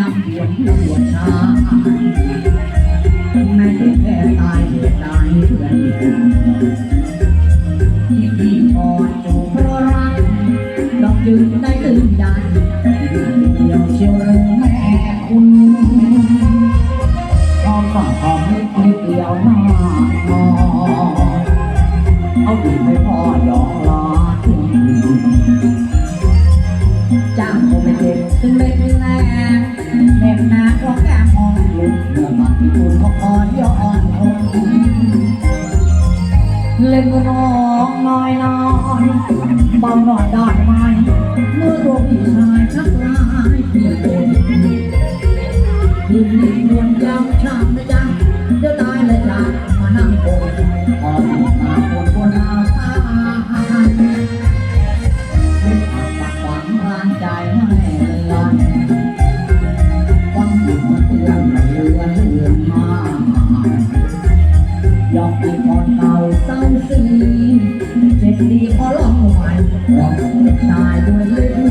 ยำหวนหวชาแม่ที่แพ้ตายเกิดตายเพื่อนที่พี่พอจูเพราะรักต้องจึงได้ตื่นยันเดียวเชื่อแม่คุณ ผมไม่เจ็บถึงแรงแม่นาเพราข้อ่อนมื่มันปุ่ของอ่ย่อนทนเล่นร้องน้อยน้อยบาหน่อยได้ไหมเมื่อตัวพี่ชายชักลาล ไว้ตายด้วยเรื่อ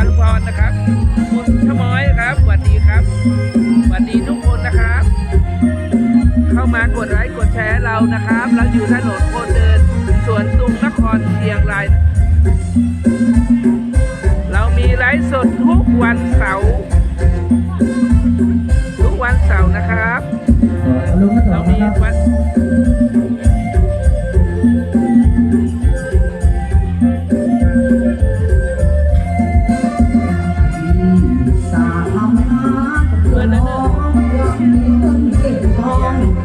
ารุพรนะครับ คุณชมอยครับสวัสดีครับสวัสดีทุกคนนะครับ เข้ามากดไลค์กดแชร์เรานะครับ เราอยู่ถนนคนเดินสวนตุงนครเชียงราย เรามีไลฟ์สดทุกวันเสาร์ทุกวันเสาร์นะครับ เรามีวัน